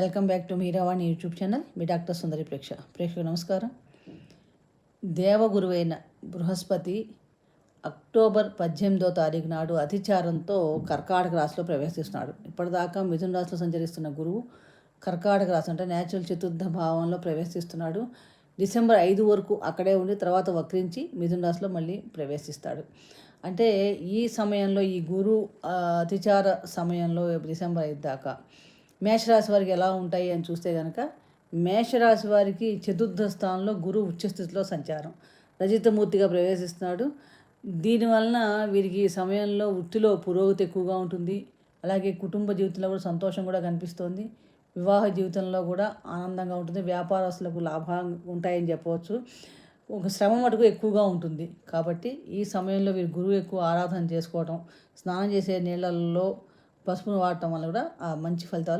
Welcome back to Meeravani YouTube channel. Me doctor Sundari ప్రేక్ష. ప్రేక్షకు నమస్కారం. దేవగురువైన బృహస్పతి అక్టోబర్ పద్దెనిమిదో తారీఖు నాడు అతిచారంతో కర్కాటక రాశిలో ప్రవేశిస్తున్నాడు. ఇప్పటిదాకా మిథున రాశిలో సంచరిస్తున్న గురువు కర్కాటక రాశి అంటే న్యాచురల్ చతుర్థ భావంలో ప్రవేశిస్తున్నాడు. డిసెంబర్ ఐదు వరకు అక్కడే ఉండి తర్వాత వక్రించి మిథున రాశిలో మళ్ళీ ప్రవేశిస్తాడు. అంటే ఈ సమయంలో ఈ గురు అతిచార సమయంలో డిసెంబర్ ఐదు దాకా మేషరాశి వారికి ఎలా ఉంటాయి అని చూస్తే కనుక మేషరాశి వారికి చతుర్థ స్థానంలో గురువు ఉచ్చస్థితిలో సంచారం. రజితమూర్తిగా ప్రవేశిస్తున్నాడు. దీనివలన వీరికి సమయంలో వృత్తిలో పురోగతి ఎక్కువగా ఉంటుంది. అలాగే కుటుంబ జీవితంలో కూడా సంతోషం కూడా కనిపిస్తుంది. వివాహ జీవితంలో కూడా ఆనందంగా ఉంటుంది. వ్యాపారస్తులకు లాభం ఉంటాయని చెప్పవచ్చు. ఒక శ్రమ మటుకు ఎక్కువగా ఉంటుంది. కాబట్టి ఈ సమయంలో వీరు గురువు ఎక్కువ ఆరాధన చేసుకోవటం స్నానం చేసే నీళ్ళల్లో పసుపును వాడటం వల్ల కూడా ఆ మంచి ఫలితాలు